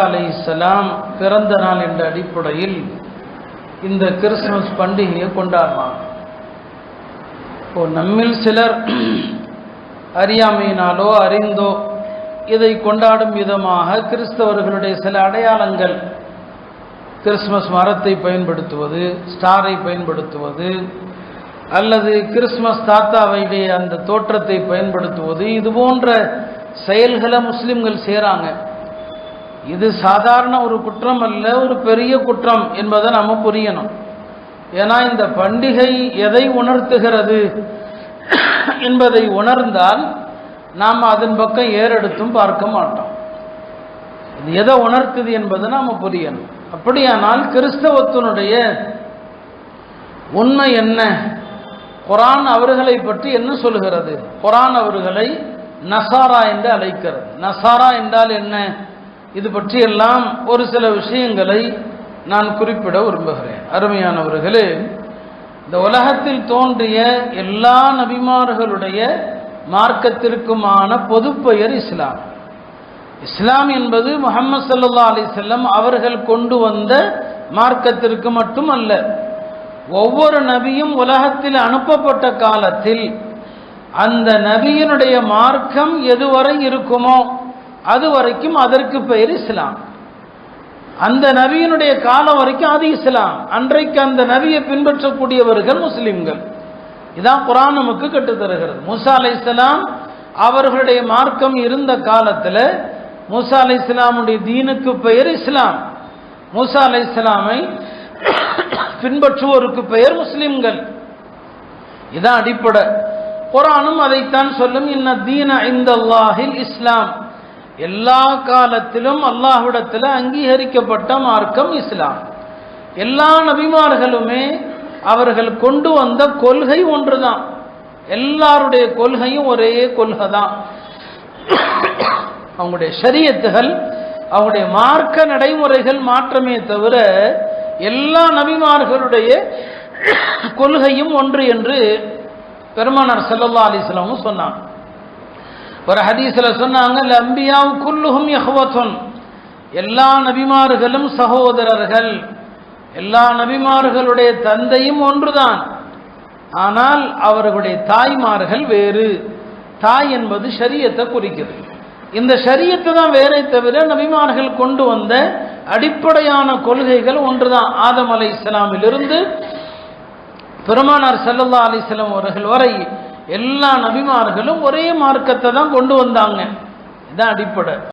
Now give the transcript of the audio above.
அலை இஸ்லாம் பிறந்த நாள் என்ற அடிப்படையில் இந்த கிறிஸ்துமஸ் பண்டிகையை கொண்டாடுவாங்க. இப்போ நம்மில் சிலர் அறியாமையினாலோ அறிந்தோ இதை கொண்டாடும் விதமாக கிறிஸ்தவர்களுடைய சில அடையாளங்கள் கிறிஸ்மஸ் மரத்தை பயன்படுத்துவது ஸ்டாரை பயன்படுத்துவது அல்லது கிறிஸ்மஸ் தாத்தாவையுடைய அந்த தோற்றத்தை பயன்படுத்துவது இது போன்ற செயல்களை முஸ்லிம்கள் செய்கிறாங்க இது சாதாரண ஒரு குற்றம் அல்ல ஒரு பெரிய குற்றம் என்பதை நம்ம புரியணும். ஏன்னா இந்த பண்டிகை எதை உணர்த்துகிறது என்பதை உணர்ந்தால் நாம் அதன் பக்கம் ஏறெடுத்தும் பார்க்க மாட்டோம். இது எதை உணர்த்துது என்பதை நாம் புரியணும். அப்படியானால் கிறிஸ்தவத்தினுடைய உண்மை என்ன? குரான் அவர்களை பற்றி என்ன சொல்கிறது குரான் அவர்களை நசாரா என்று அழைக்கிறது. நசாரா என்றால் என்ன? இது பற்றியெல்லாம் ஒரு சில விஷயங்களை நான் குறிப்பிட விரும்புகிறேன். அருமையானவர்களே இந்த உலகத்தில் தோன்றிய எல்லா நபிமார்களுடைய மார்க்கத்திற்குமான பொதுப்பெயர் இஸ்லாம். இஸ்லாம் என்பது முகமது சல்லா அலி செல்லம் அவர்கள் கொண்டு வந்த மார்க்கத்திற்கு மட்டுமல்ல ஒவ்வொரு நபியும் உலகத்தில் அனுப்பப்பட்ட காலத்தில் அந்த நபியினுடைய மார்க்கம் எதுவரை இருக்குமோ அது வரைக்கும் அதற்கு பெயர் இஸ்லாம். அந்த நபியினுடைய காலம் வரைக்கும் அது இஸ்லாம். அன்றைக்கு அந்த நபியை பின்பற்றக்கூடியவர்கள் முஸ்லிம்கள். இதான் குரான் நமக்கு கட்டுத்தருகிறது மூசா அலை இஸ்லாம் அவர்களுடைய மார்க்கம் இருந்த காலத்தில் மூசா அலை இஸ்லாமுடைய தீனுக்கு பெயர் இஸ்லாம். மூசா அலை இஸ்லாமை பின்பற்றுவோருக்கு பெயர் முஸ்லிம்கள். இதான் அடிப்படை. குரானும் அதைத்தான் சொல்லும். இன்ன தீன இந்த இஸ்லாம். எல்லா காலத்திலும் அல்லாஹ்விடத்தில் அங்கீகரிக்கப்பட்ட மார்க்கம் இஸ்லாம். எல்லா நபிமார்களுமே அவர்கள் கொண்டு வந்த கொள்கை ஒன்று தான் எல்லாருடைய கொள்கையும் ஒரே கொள்கை தான் அவங்களுடைய ஷரியத்துகள் அவங்களுடைய மார்க்க நடைமுறைகள் மாற்றமே தவிர எல்லா நபிமார்களுடைய கொள்கையும் ஒன்று என்று பெருமானார் செல்லல்லா அலிஸ்லாமும் சொன்னாங்க. ஒரு ஹதீஸில் சொன்னாங்க லம்பியாவும் குல்லுகும் யஹ்வத்துன் எல்லா நபிமார்களும் சகோதரர்கள் எல்லா நபிமார்களுடைய தந்தையும் ஒன்றுதான். ஆனால் அவர்களுடைய தாய்மார்கள் வேறு. தாய் என்பது ஷரியத்தை குறிக்கிறது. இந்த ஷரியத்தை தான் வேறே தவிர நபிமார்கள் கொண்டு வந்த அடிப்படையான கொள்கைகள் ஒன்றுதான். ஆதம் அலை இஸ்லாமிலிருந்து பெருமானார் சல்லல்லா அலிஸ்லாம் அவர்கள் வரை எல்லா நபிமார்களும் ஒரே மார்க்கத்தை தான் கொண்டு வந்தாங்க. இதுதான் அடிப்படை.